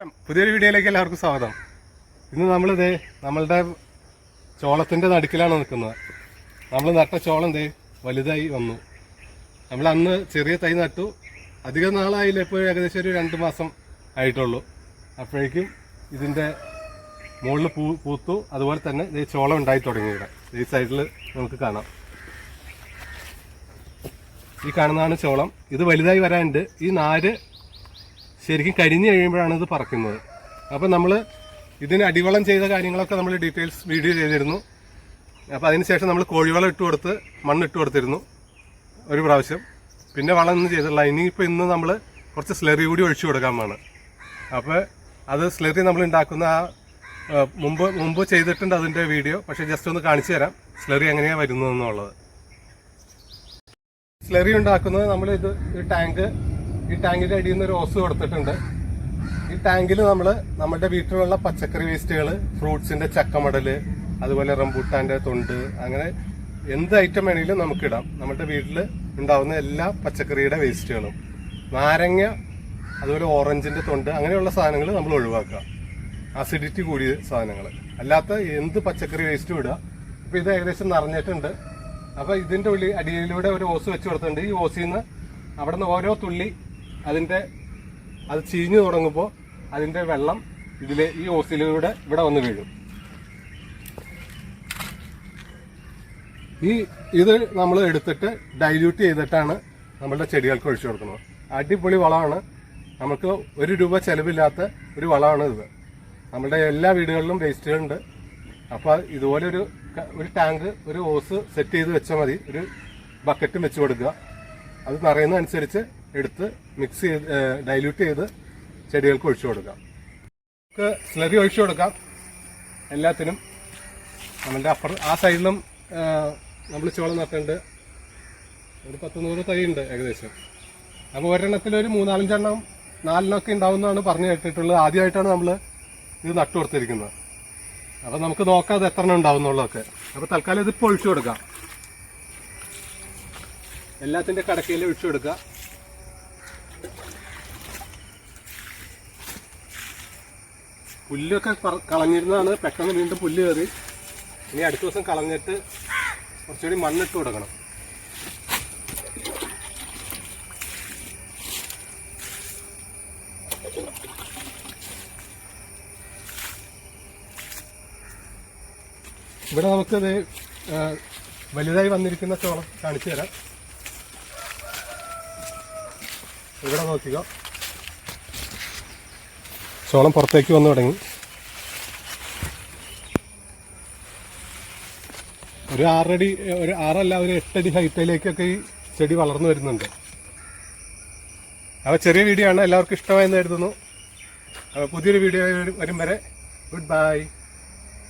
പുതിയൊരു വീഡിയോയിലേക്ക് എല്ലാവർക്കും സ്വാഗതം. ഇന്ന് നമ്മളിതേ നമ്മളുടെ ചോളത്തിന്റെ നടുക്കിലാണ് നിൽക്കുന്നത്. നമ്മൾ നട്ട ചോളം ദേ വലുതായി വന്നു. നമ്മൾ അന്ന് ചെറിയ തൈ നട്ടു. അധികം നാളായില്ല ഇപ്പോൾ ഏകദേശം ഒരു രണ്ട് മാസം ആയിട്ടുള്ളൂ. അപ്പോഴേക്കും ഇതിന്റെ മുകളിൽ പൂ പൂത്തു. അതുപോലെ തന്നെ ദേ ചോളം ഉണ്ടായി തുടങ്ങി ഇവിടെ. ഈ സൈഡിൽ നമുക്ക് കാണാം. ഈ കാണുന്നതാണ് ചോളം. ഇത് വലുതായി വരാനുണ്ട്. ഈ നാര് ശരിക്കും കരിഞ്ഞു കഴിയുമ്പോഴാണ് ഇത് പറക്കുന്നത്. അപ്പം നമ്മൾ ഇതിന് അടിവളം ചെയ്ത കാര്യങ്ങളൊക്കെ നമ്മൾ ഡീറ്റെയിൽസ് വീഡിയോ ചെയ്തിരുന്നു. അപ്പോൾ അതിനുശേഷം നമ്മൾ കോഴിവളം ഇട്ട് കൊടുത്ത് മണ്ണ് ഇട്ട് കൊടുത്തിരുന്നു ഒരു പ്രാവശ്യം. പിന്നെ വളം ഒന്നും ചെയ്തിട്ടില്ല. ഇനിയിപ്പോൾ ഇന്ന് നമ്മൾ കുറച്ച് സ്ലറി കൂടി ഒഴിച്ചു കൊടുക്കാമാണ് അപ്പോൾ അത് സ്ലറി നമ്മൾ ഉണ്ടാക്കുന്ന ആ, മുമ്പ് മുമ്പ് ചെയ്തിട്ടുണ്ട് അതിന്റെ വീഡിയോ. പക്ഷേ ജസ്റ്റ് ഒന്ന് കാണിച്ചു തരാം സ്ലറി എങ്ങനെയാണ് വരുന്നതെന്നുള്ളത്. സ്ലറി ഉണ്ടാക്കുന്നത് നമ്മൾ ഇത് ഒരു ടാങ്ക് ഈ ടാങ്കിന്റെ അടിയിൽ നിന്ന് ഒരു ഓസ് കൊടുത്തിട്ടുണ്ട്. ഈ ടാങ്കിൽ നമ്മൾ നമ്മുടെ വീട്ടിലുള്ള പച്ചക്കറി വേസ്റ്റുകൾ ഫ്രൂട്ട്സിന്റെ ചക്കമടൽ അതുപോലെ റംബൂട്ടാന്റെ തൊണ്ട് അങ്ങനെ എന്ത് ഐറ്റം വേണമെങ്കിലും നമുക്കിടാം. നമ്മുടെ വീട്ടിൽ ഉണ്ടാവുന്ന എല്ലാ പച്ചക്കറിയുടെ വേസ്റ്റുകളും. നാരങ്ങ അതുപോലെ ഓറഞ്ചിന്റെ തൊണ്ട് അങ്ങനെയുള്ള സാധനങ്ങൾ നമ്മൾ ഒഴിവാക്കുക. അസിഡിറ്റി കൂടിയ സാധനങ്ങൾ അല്ലാത്ത എന്ത് പച്ചക്കറി വേസ്റ്റും ഇടുക. അപ്പൊ ഇത് ഏകദേശം നിറഞ്ഞിട്ടുണ്ട്. അപ്പൊ ഇതിന്റെ ഉള്ളിൽ അടിയിലൂടെ ഒരു ഓസ് വെച്ച് കൊടുത്തിട്ടുണ്ട്. ഈ ഓസിൽ നിന്ന് അവിടെ നിന്ന് ഓരോ തുള്ളി അതിന്റെ അത് ചീഞ്ഞു തുടങ്ങുമ്പോൾ അതിന്റെ വെള്ളം ഇതിലെ ഈ ഓസിലൂടെ ഇവിടെ വന്ന് വീഴും. ഈ ഇത് നമ്മൾ എടുത്തിട്ട് ഡൈല്യൂട്ട് ചെയ്തിട്ടാണ് നമ്മളുടെ ചെടികൾക്ക് ഒഴിച്ചു കൊടുക്കുന്നത്. അടിപൊളി വളമാണ്. നമുക്ക് ഒരു രൂപ ചിലവില്ലാത്ത ഒരു വളമാണ് ഇത്. നമ്മുടെ എല്ലാ വീടുകളിലും വേസ്റ്റുകളുണ്ട് അപ്പോൾ ഇതുപോലെ ഒരു ഒരു ടാങ്ക് ഒരു ഓസ് സെറ്റ് ചെയ്ത് വെച്ചാൽ മതി. ഒരു ബക്കറ്റും വെച്ച് കൊടുക്കുക. അത് നിറയുന്നതനുസരിച്ച് എടുത്ത് മിക്സ് ചെയ്ത് ഡൈല്യൂട്ട് ചെയ്ത് ചെടികൾക്ക് ഒഴിച്ചു കൊടുക്കാം. നമുക്ക് സ്ലറി ഒഴിച്ചു കൊടുക്കാം. എല്ലാത്തിനും നമ്മളുടെ അപ്പുറ ആ സൈഡിലും നമ്മൾ ചോളം നട്ടുണ്ട് ഒരു പത്ത് നൂറ് തൈ ഉണ്ട് ഏകദേശം. അപ്പോൾ ഒരെണ്ണത്തിൽ ഒരു മൂന്നാലഞ്ചെണ്ണം നാലെണ്ണമൊക്കെ ഉണ്ടാവുന്നതാണ് പറഞ്ഞു കേട്ടിട്ടുള്ളത്. ആദ്യമായിട്ടാണ് നമ്മൾ ഇത് നട്ടു കൊടുത്തിരിക്കുന്നത്. അപ്പം നമുക്ക് നോക്കാം അത് എത്ര എണ്ണം ഉണ്ടാവുന്നുള്ളതൊക്കെ അപ്പോൾ തൽക്കാലം ഇതിപ്പോൾ ഒഴിച്ചു കൊടുക്കാം. എല്ലാത്തിന്റെ കടക്കയിൽ ഒഴിച്ചു കൊടുക്കുക പുല്ലൊക്കെ കളഞ്ഞിരുന്നതാണ്. പെട്ടെന്ന് വീണ്ടും പുല്ല് കയറി. ഇനി അടുത്ത ദിവസം കളഞ്ഞിട്ട് കുറച്ചുകൂടി മണ്ണിട്ട് കൊടുക്കണം. ഇവിടെ നമുക്കത് വലുതായി വന്നിരിക്കുന്ന ചോളം കാണിച്ചു തരാം. ഇവിടെ നോക്കിക്കോ. ചോളം പുറത്തേക്ക് വന്നു തുടങ്ങി. ഒരു ആറടി ഒരു ആറല്ല ഒരു എട്ടടി ഹൈറ്റിലേക്കൊക്കെ ഈ ചെടി വളർന്നു വരുന്നുണ്ട്. അപ്പോൾ ചെറിയ വീഡിയോ ആണ്. എല്ലാവർക്കും ഇഷ്ടമായെന്ന് കരുതുന്നു. അപ്പോൾ പുതിയൊരു വീഡിയോ വരും വരെ ഗുഡ് ബൈ.